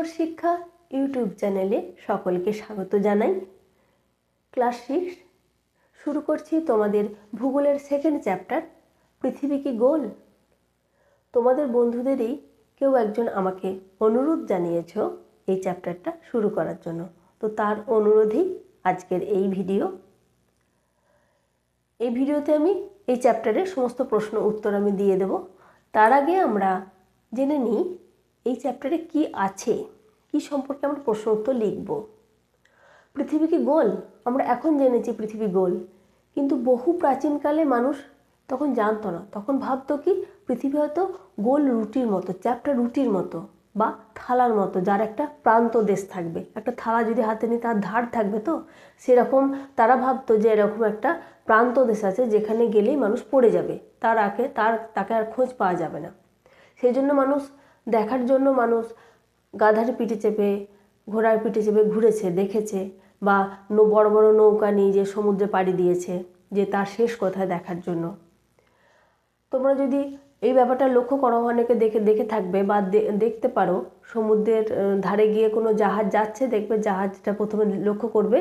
কিশোর শিক্ষা ইউটিউব চ্যানেলে সকলকে স্বাগত জানাই। ক্লাস সিক্স শুরু করছি তোমাদের ভূগোলের সেকেন্ড চ্যাপ্টার পৃথিবী কি গোল? তোমাদের বন্ধুদেরই কেউ একজন আমাকে অনুরোধ জানিয়েছ এই চ্যাপ্টারটা শুরু করার জন্য। তো তার অনুরোধেই আজকের এই ভিডিও এই ভিডিওতে আমি এই চ্যাপ্টারের সমস্ত প্রশ্ন উত্তর আমি দিয়ে দেব। তার আগে আমরা জেনে নিই এই চ্যাপ্টারে কি আছে। কি সম্পর্কে আমরা প্রশ্ন উত্তর লিখব? পৃথিবী কি গোল, আমরা এখন জেনেছি পৃথিবী গোল। কিন্তু বহু প্রাচীনকালে মানুষ তখন জানতো না, তখন ভাবতো কি পৃথিবী হয়তো গোল রুটির মতো চ্যাপটা রুটির মতো বা থালার মতো, যার একটা প্রান্ত দেশ থাকবে। একটা থালা যদি হাতে নিয়ে তার ধার থাকবে তো? সেরকম তারা ভাবতো যে এরকম একটা প্রান্ত দেশ আছে যেখানে গেলেই মানুষ পড়ে যাবে, তার আগে তার, তাকে আর খোঁজ পাওয়া যাবে না। সেই জন্য মানুষ, দেখার জন্য মানুষ গাধার পিঠে চেপে, ঘোড়ার পিঠে চেপে ঘুরেছে, দেখেছে বা নো বড় বড় নৌকা নিয়ে যে সমুদ্রে পাড়ি দিয়েছে যে তার শেষ কোথায় দেখার জন্য। তোমরা যদি এই ব্যাপারটা লক্ষ্য করো, অনেকে দেখে দেখে থাকবে বা দেখতে পারো সমুদ্রের ধারে গিয়ে কোনো জাহাজ যাচ্ছে, দেখবে জাহাজটা প্রথমে লক্ষ্য করবে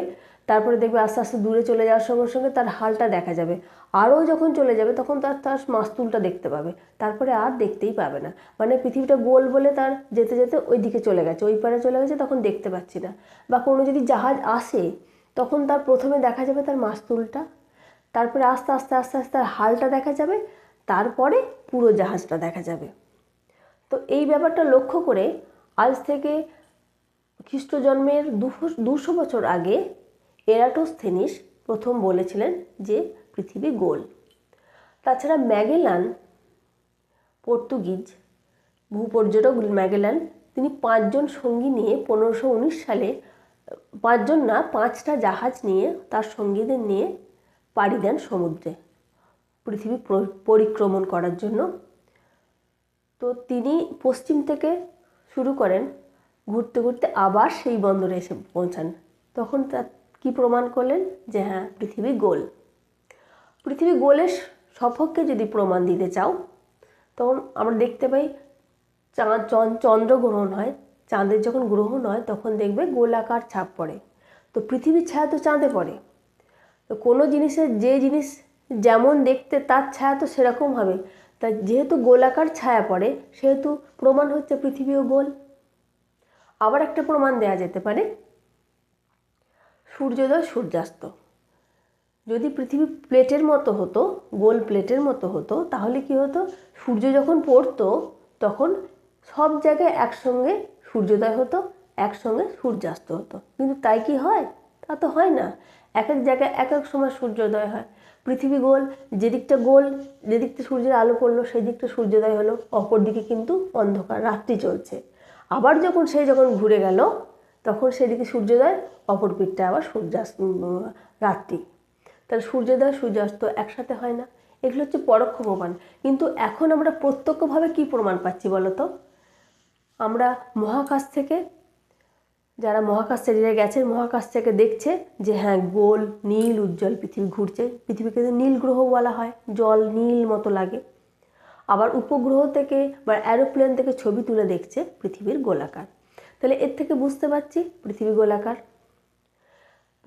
তারপরে দেখবে আস্তে আস্তে দূরে চলে যাওয়ার সঙ্গে সঙ্গে তার হালটা দেখা যাবে। আরও যখন চলে যাবে তখন তার তার মাস্তুলটা দেখতে পাবে। তারপরে আর দেখতেই পাবে না। মানে পৃথিবীটা গোল বলে তার যেতে যেতে ওই দিকে চলে গেছে, ওই পারে চলে গেছে, তখন দেখতে পাচ্ছি না। বা কোনো যদি জাহাজ আসে, তখন তার প্রথমে দেখা যাবে তার মাস্তুলটা। তারপরে আস্তে আস্তে আস্তে আস্তে তার হালটা দেখা যাবে। তারপরে পুরো জাহাজটা দেখা যাবে। তো এই ব্যাপারটা লক্ষ্য করে আজ থেকে খ্রিস্ট জন্মের দুশো বছর আগে এরাটোস্থেনিস প্রথম বলেছিলেন যে পৃথিবী গোল। তাছাড়া ম্যাগেলান, পর্তুগিজ, ভূপর্যটক ম্যাগেলান, তিনি পাঁচজন সঙ্গী নিয়ে পনেরোশো সালে, পাঁচজন না, পাঁচটা জাহাজ নিয়ে তার সঙ্গীদের নিয়ে পাড়ি দেন সমুদ্রে পৃথিবী পরিক্রমণ করার জন্য। তো তিনি পশ্চিম থেকে শুরু করেন, ঘুরতে ঘুরতে আবার সেই বন্দরে এসে পৌঁছান। তখন তার কী প্রমাণ করলেন? যে হ্যাঁ পৃথিবী গোল। পৃথিবী গোলের সপক্ষে যদি প্রমাণ দিতে চাও, তখন আমরা দেখতে পাই চাঁদ চন্দ্রগ্রহণ হয়। চাঁদের যখন গ্রহণ হয়, তখন দেখবে গোলাকার ছাপ পড়ে। তো পৃথিবীর ছায়া তো চাঁদে পড়ে। তো কোনো জিনিসের, যে জিনিস যেমন দেখতে তার ছায়া তো সেরকম হবে। তা যেহেতু গোলাকার ছায়া পড়ে, সেহেতু প্রমাণ হচ্ছে পৃথিবীও গোল। আবার একটা প্রমাণ দেওয়া যেতে পারে। সূর্যোদয় সূর্যাস্ত। যদি পৃথিবী প্লেটের মতো হতো, গোল প্লেটের মতো হতো, তাহলে কি হতো? সূর্য যখন পড়তো, তখন সব জায়গায় একসঙ্গে সূর্যোদয় হতো, একসঙ্গে সূর্যাস্ত হতো। কিন্তু তাই কি হয়? তা তো হয় না। এক এক জায়গায় এক এক সময় সূর্যোদয় হয়। পৃথিবী গোল, যেদিকটা গোল, যেদিকটা সূর্যের আলো পড়ল, সেই দিকটা সূর্যোদয় হলো। অপর দিকে কিন্তু অন্ধকার, রাত্রি চলছে। আবার যখন সেই যখন ঘুরে গেল তখন সেদিকে সূর্যোদয়, অপর পিঠটা আবার সূর্যাস্ত রাত্রি। তাহলে সূর্যোদয়, সূর্যাস্ত একসাথে হয় না। এগুলো হচ্ছে পরোক্ষ প্রমাণ। কিন্তু এখন আমরা প্রত্যক্ষভাবে কি প্রমাণ পাচ্ছি বলো তো? আমরা মহাকাশ থেকে, যারা মহাকাশ শরীরে গেছে, মহাকাশ থেকে দেখছে যে হ্যাঁ গোল, নীল, উজ্জ্বল পৃথিবী ঘুরছে। পৃথিবীকে নীল গ্রহ বলা হয়, জল, নীল মতো লাগে। আবার উপগ্রহ থেকে বা অ্যারোপ্লেন থেকে ছবি তুলে দেখছে পৃথিবীর গোলাকার। তাহলে এর থেকে বুঝতে পারছি পৃথিবী গোলাকার।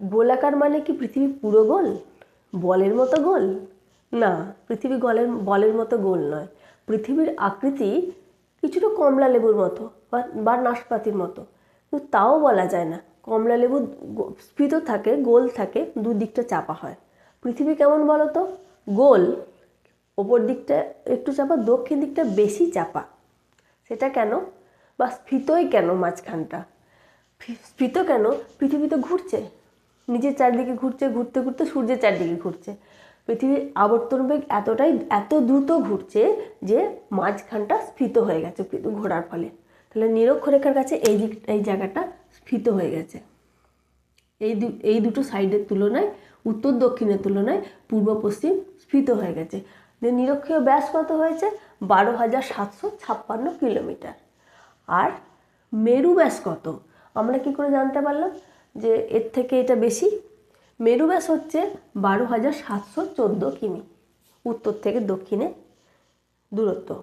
গোলাকার মানে কি পৃথিবী পুরো গোল? বলের মতো গোল? না, পৃথিবী গলের, বলের মতো গোল নয়। পৃথিবীর আকৃতি কিছুটা কমলা লেবুর মতো বা নাশপাতির মতো। কিন্তু তাও বলা যায় না। কমলা লেবু স্ফীত থাকে, গোল থাকে, দুদিকটা চাপা হয়। পৃথিবী কেমন বলো তো গোল। ওপর দিকটা একটু চাপা, দক্ষিণ দিকটা বেশি চাপা। সেটা কেন? বা স্ফীতই কেন মাঝখানটা? স্ফীত কেন? পৃথিবী তো ঘুরছে। নিজের চারদিকে ঘুরছে, ঘুরতে ঘুরতে সূর্যের চারদিকে ঘুরছে। পৃথিবীর আবর্তন বেগ এতটাই, এত দ্রুত ঘুরছে যে মাঝখানটা স্ফীত হয়ে গেছে ঘোরার ফলে। তাহলে নিরক্ষরেখার কাছে এই দিক, এই জায়গাটা স্ফীত হয়ে গেছে। এই এই দুটো সাইডের তুলনায়, উত্তর দক্ষিণের তুলনায় পূর্ব পশ্চিম স্ফীত হয়ে গেছে। নিরক্ষীয় ব্যাস কত হয়েছে বারো হাজার সাতশো ছাপ্পান্ন কিলোমিটার। আর মেরু ব্যাস কত? আমরা কি করে জানতে পারলাম? যে এর থেকে এটা বেশি? মেরু ব্যাস হচ্ছে বারো হাজার সাতশো চোদ্দ কিমি। উত্তর থেকে দক্ষিণে দূরত্ব।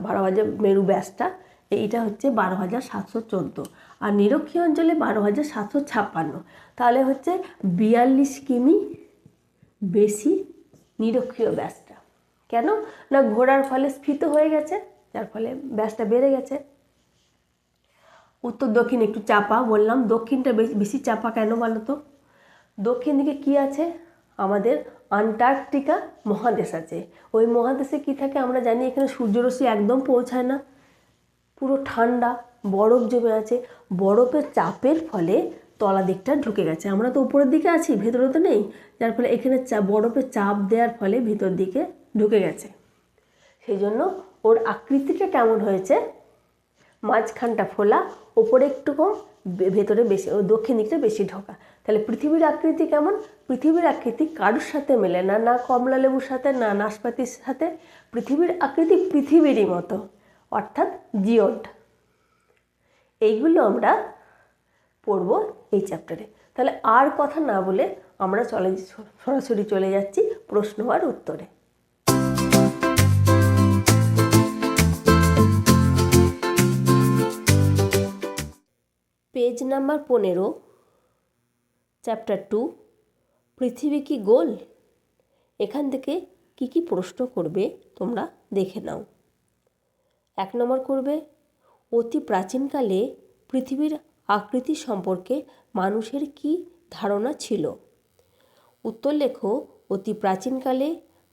বারো হাজার মেরু ব্যাসটা, এইটা হচ্ছে বারো হাজার সাতশো চোদ্দ। আর নিরক্ষীয় অঞ্চলে বারো হাজার সাতশো ছাপ্পান্ন। তাহলে হচ্ছে বিয়াল্লিশ কিমি বেশি নিরক্ষীয় ব্যাসটা। কেন? না ঘোরার ফলে স্ফীত হয়ে গেছে, যার ফলে ব্যাসটা বেড়ে গেছে। উত্তর, দক্ষিণ একটু চাপা, বললাম, দক্ষিণটা বেশি বেশি চাপা কেন বলো তো? দক্ষিণ দিকে কি আছে? আমাদের আন্টার্কটিকা মহাদেশ আছে। ওই মহাদেশে কি থাকে আমরা জানি এখানে সূর্যরশ্মি একদম পৌঁছায় না। পুরো ঠান্ডা, বরফ জমে আছে। বরফের চাপের ফলে তলা দিকটা ঢুকে গেছে। আমরা তো উপরের দিকে আছি, ভেতরে তো নেই। যার ফলে এখানে চা বরফে চাপ দেওয়ার ফলে ভিতর দিকে ঢুকে গেছে। সেই জন্য ওর আকৃতিটা কেমন হয়েছে? মাঝখানটা ফোলা ওপরে একটু কম, বে- ভেতরে বেশি, ও দক্ষিণ দিকটা বেশি ঢোকা। তাহলে পৃথিবীর আকৃতি কেমন? পৃথিবীর আকৃতি কারুর সাথে মেলে না? না কমলা লেবুর সাথে, না নাশপাতির সাথে? পৃথিবীর আকৃতি পৃথিবীরই মতো, অর্থাৎ জিওড। এইগুলো আমরা পড়ব এই চ্যাপ্টারে। তাহলে আর কথা না বলে আমরা চলে, সরাসরি চলে যাচ্ছি প্রশ্ন আর উত্তরে। পেজ নাম্বার পনেরো, চ্যাপ্টার টু, পৃথিবী কি গোল? এখান থেকে কি কি প্রশ্ন করবে তোমরা দেখে নাও। এক নম্বর করবে, অতি প্রাচীনকালে পৃথিবীর আকৃতি সম্পর্কে মানুষের কি ধারণা ছিল? উত্তর লেখো, অতি প্রাচীনকালে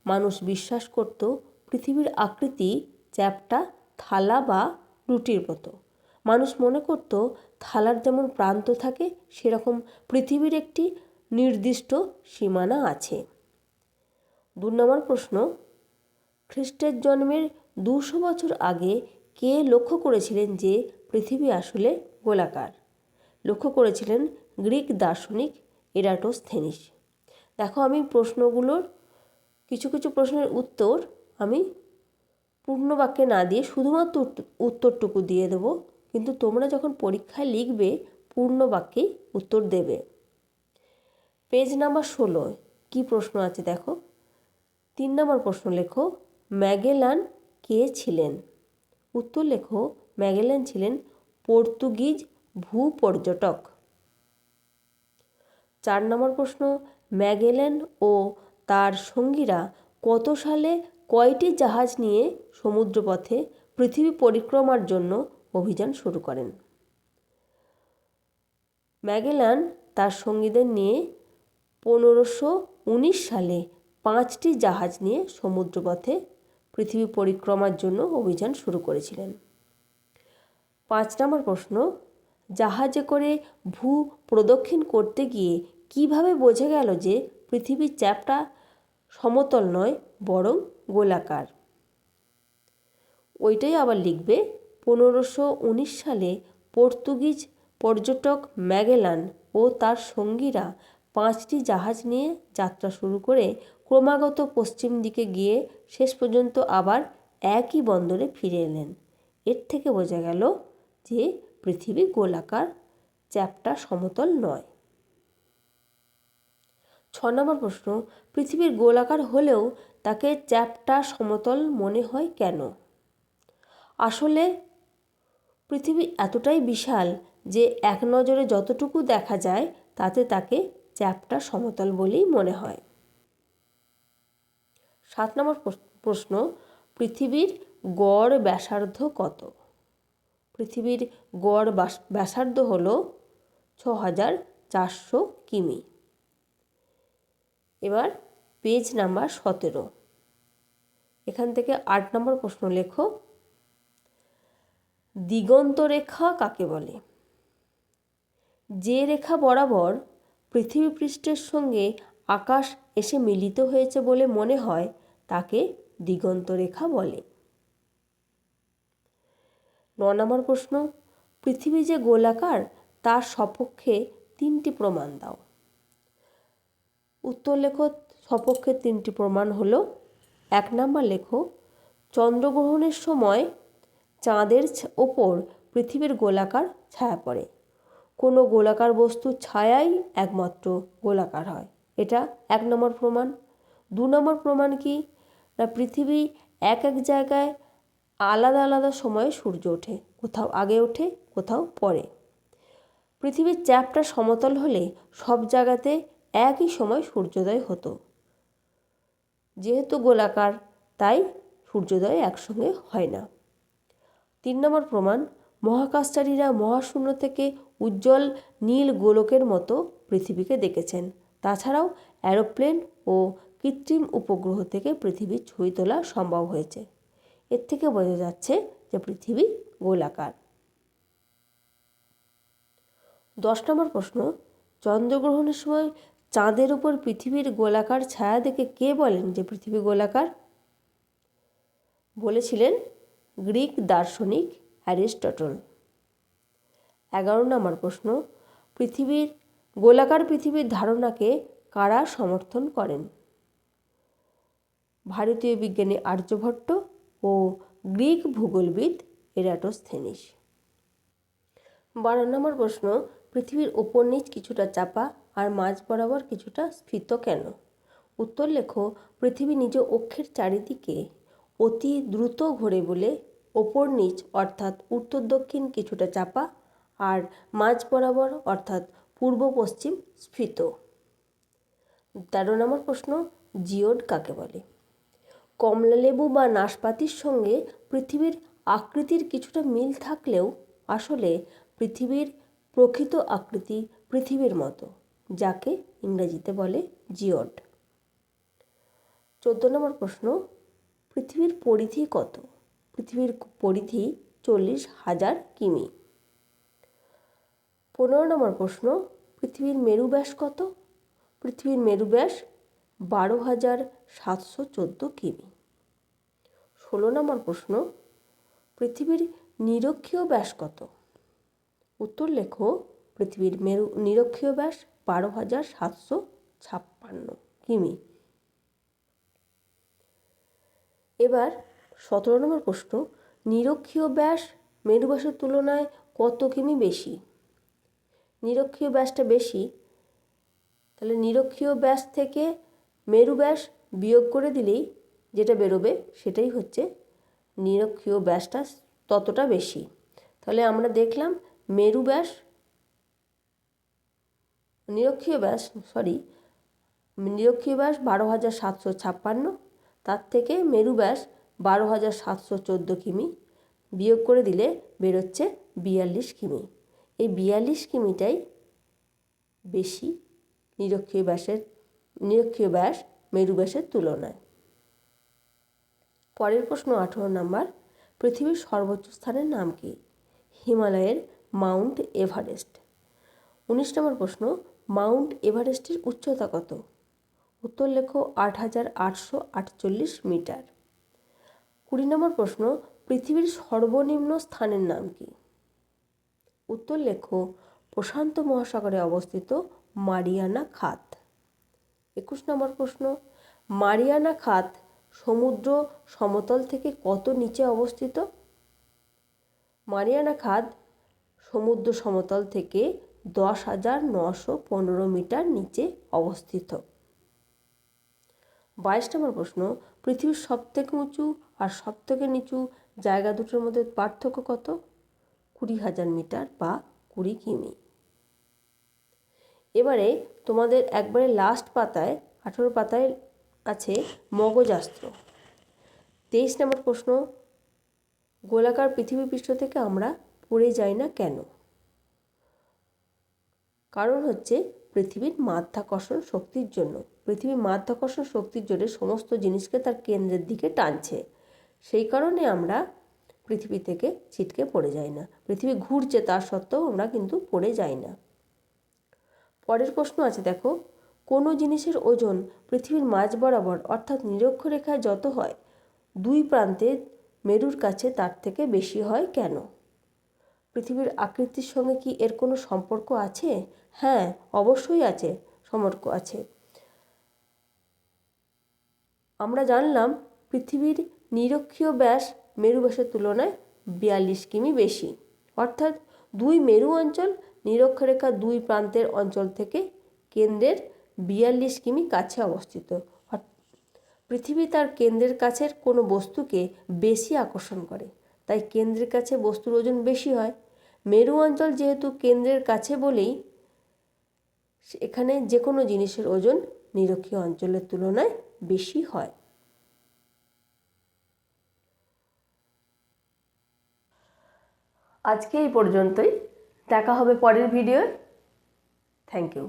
মানুষ বিশ্বাস করত পৃথিবীর আকৃতি চ্যাপ্টা থালা বা রুটির মতো। মানুষ মনে করত থালার যেমন প্রান্ত থাকে, সেরকম পৃথিবীর একটি নির্দিষ্ট সীমানা আছে। দু নম্বর প্রশ্ন, খ্রিস্টের জন্মের দুশো বছর আগে কে লক্ষ্য করেছিলেন যে পৃথিবী আসলে গোলাকার? লক্ষ্য করেছিলেন গ্রিক দার্শনিক এরাটোস্থেনিস দেখো, আমি প্রশ্নগুলোর, কিছু কিছু প্রশ্নের উত্তর আমি পূর্ণ বাক্যে না দিয়ে শুধুমাত্র উত্তরটুকু দিয়ে দেবো। কিন্তু তোমরা যখন পরীক্ষায় লিখবে, পূর্ণ বাক্যেই উত্তর দেবে। পেজ নাম্বার ষোলো, কী প্রশ্ন আছে দেখো? তিন নম্বর প্রশ্ন লেখো, ম্যাগেলান কে ছিলেন? উত্তর লেখো, ম্যাগেলান ছিলেন পর্তুগিজ ভূ পর্যটক চার নম্বর প্রশ্ন, ম্যাগেলেন ও তার সঙ্গীরা কত সালে কয়টি জাহাজ নিয়ে সমুদ্রপথে পৃথিবী পরিক্রমার জন্য অভিযান শুরু করেন। ম্যাগেলান তার সঙ্গীদের নিয়ে পনেরোশো উনিশ সালে পাঁচটি জাহাজ নিয়ে সমুদ্রপথে পৃথিবী পরিক্রমার জন্য অভিযান শুরু করেছিলেন। পাঁচ নম্বর প্রশ্ন, জাহাজে করে ভূ প্রদক্ষিণ করতে গিয়ে কীভাবে বোঝা গেল যে পৃথিবীর চ্যাপটা সমতল নয়, বরং গোলাকার? ওইটাই আবার লিখবে পনেরোশো উনিশ সালে পর্তুগিজ পর্যটক ম্যাগেলান ও তার সঙ্গীরা পাঁচটি জাহাজ নিয়ে যাত্রা শুরু করে ক্রমাগত পশ্চিম দিকে গিয়ে শেষ পর্যন্ত আবার একই বন্দরে ফিরে এলেন। এর থেকে বোঝা গেল যে পৃথিবী গোলাকার, চ্যাপ্টা সমতল নয়। ছ নম্বর প্রশ্ন, পৃথিবীর গোলাকার হলেও তাকে চ্যাপ্টা সমতল মনে হয় কেন? আসলে পৃথিবী এতটাই বিশাল যে এক নজরে যতটুকু দেখা যায়, তাতে তাকে চ্যাপ্টা সমতল বলেই মনে হয়। সাত নম্বর প্রশ- প্রশ্ন, পৃথিবীর গড় ব্যাসার্ধ কত? পৃথিবীর গড় ব্যাসার্ধ হল ছ হাজার চারশো কিমি। এবার পেজ নাম্বার সতেরো। এখান থেকে আট নম্বর প্রশ্ন লেখো। দিগন্ত রেখা কাকে বলে? যে রেখা বরাবর পৃথিবী পৃষ্ঠের সঙ্গে আকাশ এসে মিলিত হয়েছে বলে মনে হয়, তাকে দিগন্ত রেখা বলে। ন নম্বর প্রশ্ন, পৃথিবী যে গোলাকার, তার সপক্ষে তিনটি প্রমাণ দাও। উত্তর লেখো, সপক্ষে তিনটি প্রমাণ হলো, এক নাম্বার লেখো, চন্দ্রগ্রহণের সময় চাঁদের ওপর পৃথিবীর গোলাকার ছায়া পড়ে। কোনো গোলাকার বস্তুর ছায়াই একমাত্র গোলাকার হয়। এটা এক নম্বর প্রমাণ। দু নম্বর প্রমাণ কি? না, পৃথিবী এক এক জায়গায় আলাদা আলাদা সময়ে সূর্য ওঠে, কোথাও আগে ওঠে, কোথাও পরে পৃথিবীর চ্যাপটা সমতল হলে সব জায়গাতে একই সময় সূর্যোদয় হতো। যেহেতু গোলাকার, তাই সূর্যোদয় একসঙ্গে হয় না। তিন নম্বর প্রমাণ, মহাকাশচারীরা মহাশূন্য থেকে উজ্জ্বল নীল গোলকের মতো পৃথিবীকে দেখেছেন। তাছাড়াও অ্যারোপ্লেন ও কৃত্রিম উপগ্রহ থেকে পৃথিবীর ছবি তোলা সম্ভব হয়েছে। এর থেকে বোঝা যাচ্ছে যে পৃথিবী গোলাকার। দশ নম্বর প্রশ্ন, চন্দ্রগ্রহণের সময় চাঁদের উপর পৃথিবীর গোলাকার ছায়া দেখে কে বলেন যে পৃথিবী গোলাকার? বলেছিলেন গ্রিক দার্শনিক অ্যারিস্টটল। এগারো নম্বর প্রশ্ন, পৃথিবীর, গোলাকার পৃথিবীর ধারণাকে কারা সমর্থন করেন? ভারতীয় বিজ্ঞানী আর্যভট্ট ও গ্রিক ভূগোলবিদ এরাটোস্থেনিস বারো নম্বর প্রশ্ন, পৃথিবীর ওপর নিচ কিছুটা চাপা আর মাঝ বরাবর কিছুটা স্ফীত কেন? উত্তর লেখো, পৃথিবী নিজ অক্ষের চারিদিকে অতি দ্রুত ঘোরে বলে ওপর নিচ অর্থাৎ উত্তর দক্ষিণ কিছুটা চাপা আর মাঝ বরাবর অর্থাৎ পূর্ব পশ্চিম স্ফীত। তেরো নম্বর প্রশ্ন, জিওড কাকে বলে? কমলালেবু বা নাশপাতির সঙ্গে পৃথিবীর আকৃতির কিছুটা মিল থাকলেও আসলে পৃথিবীর প্রকৃত আকৃতি পৃথিবীর মতো, যাকে ইংরেজিতে বলে জিওড। চোদ্দ নম্বর প্রশ্ন, পৃথিবীর পরিধি কত? পৃথিবীর পরিধি চল্লিশ হাজার কিমি। পনেরো নম্বর প্রশ্ন, পৃথিবীর মেরু ব্যাস কত? পৃথিবীর মেরু ব্যাস বারো হাজার সাতশো চোদ্দ কিমি। ষোলো নম্বর প্রশ্ন, পৃথিবীর নিরক্ষীয় ব্যাস কত? উত্তর লেখো, পৃথিবীর মেরু, নিরক্ষীয় ব্যাস বারো হাজার সাতশো ছাপ্পান্ন কিমি। এবার সতেরো নম্বর প্রশ্ন, নিরক্ষীয় ব্যাস মেরু ব্যাসের তুলনায় কত কিমি বেশি? নিরক্ষীয় ব্যাসটা বেশি, তাহলে নিরক্ষীয় ব্যাস থেকে মেরু ব্যাস বিয়োগ করে দিলেই যেটা বেরোবে সেটাই হচ্ছে নিরক্ষীয় ব্যাসটা ততটা বেশি। তাহলে আমরা দেখলাম মেরু ব্যাস, নিরক্ষীয় ব্যাস, সরি, নিরক্ষীয় ব্যাস বারো হাজার সাতশো ছাপ্পান্ন, তার থেকে মেরু ব্যাস বারো হাজার সাতশো চোদ্দ কিমি বিয়োগ করে দিলে বেরোচ্ছে বিয়াল্লিশ কিমি। এই বিয়াল্লিশ কিমিটাই বেশি নিরক্ষীয় ব্যাসের, নিরক্ষীয় ব্যাস মেরু ব্যাসের তুলনায়। পরের প্রশ্ন আঠেরো নম্বর, পৃথিবীর সর্বোচ্চ স্থানের নাম কি? হিমালয়ের মাউন্ট এভারেস্ট। উনিশ নম্বর প্রশ্ন, মাউন্ট এভারেস্টের উচ্চতা কত? উত্তর লেখো আট হাজার আটশো আটচল্লিশ মিটার। কুড়ি নম্বর প্রশ্ন, পৃথিবীর সর্বনিম্ন স্থানের নাম কি? উত্তর লেখো, প্রশান্ত মহাসাগরে অবস্থিত মারিয়ানা খাত। একুশ নম্বর প্রশ্ন, মারিয়ানা খাত সমুদ্র সমতল থেকে কত নিচে অবস্থিত? মারিয়ানা খাত সমুদ্র সমতল থেকে দশ হাজার নশো পনেরো মিটার নিচে অবস্থিত। বাইশ নম্বর প্রশ্ন, পৃথিবীর সবথেকে উঁচু আর সব থেকে নিচু জায়গা দুটোর মধ্যে পার্থক্য কত? কুড়ি হাজার মিটার বা কুড়ি কিমি। এবারে তোমাদের একবারে লাস্ট পাতায়, আঠেরো পাতায় আছে মগজাস্ত্র তেইশ নম্বর প্রশ্ন, গোলাকার পৃথিবী পৃষ্ঠ থেকে আমরা পড়ে যাই না কেন? কারণ হচ্ছে পৃথিবীর মাধ্যাকর্ষণ শক্তির জন্য। পৃথিবীর মাধ্যাকর্ষণ শক্তির জন্য সমস্ত জিনিসকে তার কেন্দ্রের দিকে টানছে। সেই কারণে আমরা পৃথিবী থেকে ছিটকে পড়ে যাই না। পৃথিবী ঘুরছে তার সত্ত্বেও আমরা কিন্তু পড়ে যাই না। পরের প্রশ্ন আছে, দেখো, কোনো জিনিসের ওজন পৃথিবীর মাঝ বরাবর অর্থাৎ নিরক্ষরেখায় যত হয়, দুই প্রান্তে মেরুর কাছে তার থেকে বেশি হয় কেন? পৃথিবীর আকৃতির সঙ্গে কি এর কোনো সম্পর্ক আছে? হ্যাঁ অবশ্যই আছে, সম্পর্ক আছে। আমরা জানলাম পৃথিবীর নিরক্ষীয় ব্যাস মেরু ব্যাসের তুলনায় বিয়াল্লিশ কিমি বেশি। অর্থাৎ দুই মেরু অঞ্চল, নিরক্ষরেখা দুই প্রান্তের অঞ্চল থেকে কেন্দ্রের বিয়াল্লিশ কিমি কাছে অবস্থিত। পৃথিবী তার কেন্দ্রের কাছের কোনো বস্তুকে বেশি আকর্ষণ করে। তাই কেন্দ্রের কাছে বস্তুর ওজন বেশি হয়। মেরু অঞ্চল যেহেতু কেন্দ্রের কাছে বলেই এখানে যে কোনো জিনিসের ওজন নিরক্ষীয় অঞ্চলের তুলনায় বেশি হয়। আজকে এই পর্যন্তই। দেখা হবে পরের ভিডিও থ্যাংক ইউ